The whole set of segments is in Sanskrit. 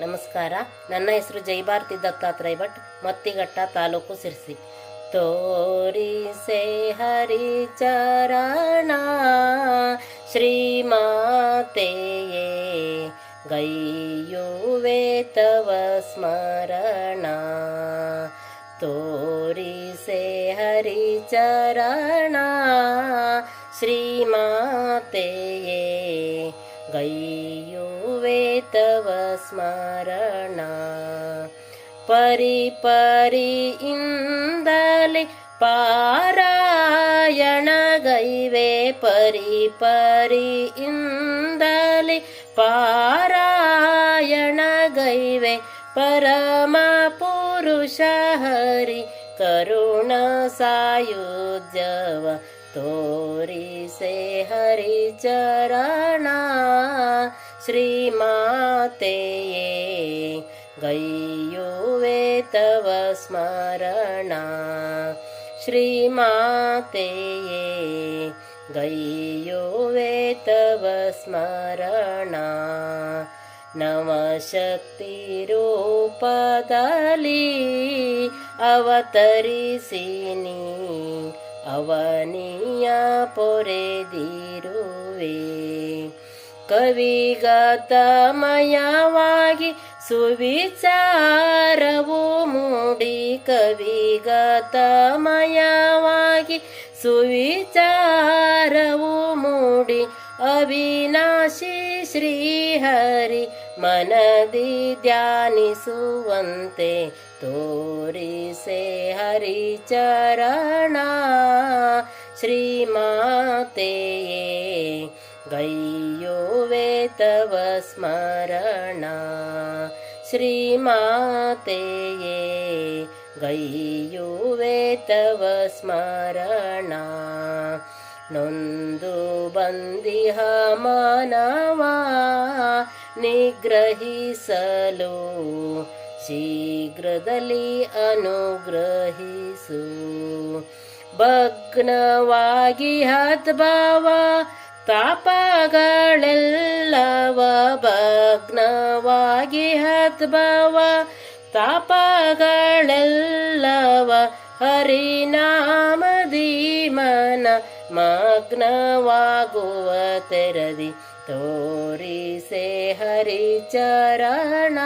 ನಮಸ್ಕಾರ. ನನ್ನ ಹೆಸರು ಜೈಭಾರತಿ ದತ್ತಾತ್ರೇಯ ಭಟ್ ಮತ್ತಿಘಟ್ಟ ತಾಲೂಕು ಸಿರ್ಸಿ. ತೋರಿಸೆ ಹರಿಚರಣ ಶ್ರೀಮಾತೆಯೇ ಗೈಯುವೆ ತವ ಸ್ಮರಣ. ತೋರಿಸೆ ಹರಿಚರಣ ಶ್ರೀಮಾತೆಯೇ तव स्मरणा। परि परि इन्दले पारायण गैवे। परि परि इन्दले पारायण गैवे। परमा पुरुष हरि करुण सायुज्यव। सायुजव तोरिसे हरिचरणा श्रीमा ते गैवे तव स्मरणा। श्रीमाते ते गैवे तव स्मरण। नवशक्तिरूपदली अवतरिसिनी अवनीया पुरे दीरुवे ಕವಿಗತಮಯವಾಗಿ ಸುವಿಚಾರವು ಮೂಡಿ ಕವಿಗತಮಯವಾಗಿ ಸುವಿಚಾರವು ಮೂಡಿ ಅವಿನಾಶಿ ಶ್ರೀಹರಿ ಮನದಿ ಧ್ಯಾನಿಸುವಂತೆ ತೋರಿಸೆ ಹರಿಚರಣ ಶ್ರೀಮಾತೆಯೇ तव स्मरणा। श्रीमाते ये गैयुवे तव स्मरणा। नोन्दु बन्दिह मानवा निग्रहीसलु शीघ्रदलि अनुग्रहीसु। भग्नवागिहद् भवा ತಾಪಗಳೆಲ್ಲವ ಭಗ್ನವಾಗಿ ಹದ್ಭವ ತಾಪಗಳೆಲ್ಲವ ಹರಿನಾಮದಿ ಮನ ಮಗ್ನವಾಗುವ ತೆರದಿ ತೋರಿಸೆ ಹರಿಚರಣ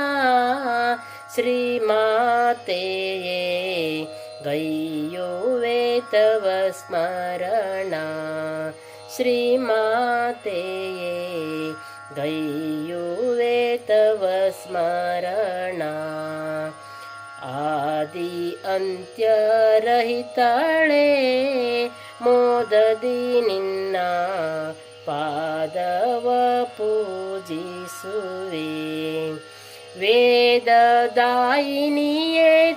श्रीमाते ये तव स्मरणा। आदि अन्त्यरहितणे मोददिनिन्ना पूजिसुवे। ये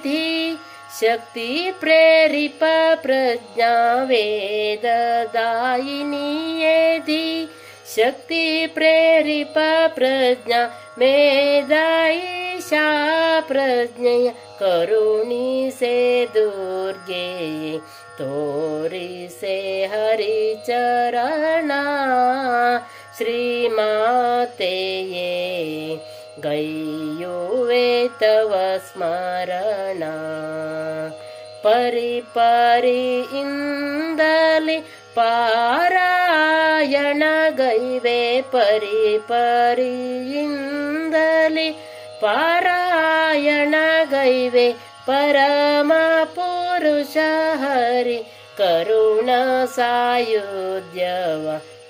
शक्ति प्रेरिप प्रज्ञा वेददायिनी यदि शक्ति प्रेरिप प्रज्ञा मेदायिषा प्रज्ञया करुणी से दुर्गे तोरि से हरिचरणा। श्रीमाते ये गै व स्मरण परिपरि इन्दलि पारायण गैवे परिपरि इन्दलि पारायण गैवे परमा पुरुष हरि करुण सायुध्यव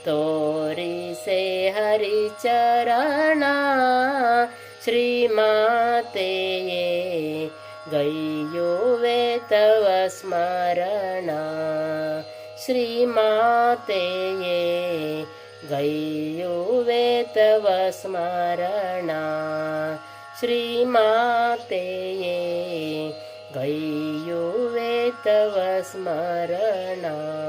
तोरिसे हरिचरणा। श्रीमाते तव स्मरणा। श्रीमाते तव स्मरणा। श्रीमातेय तव स्मरणा।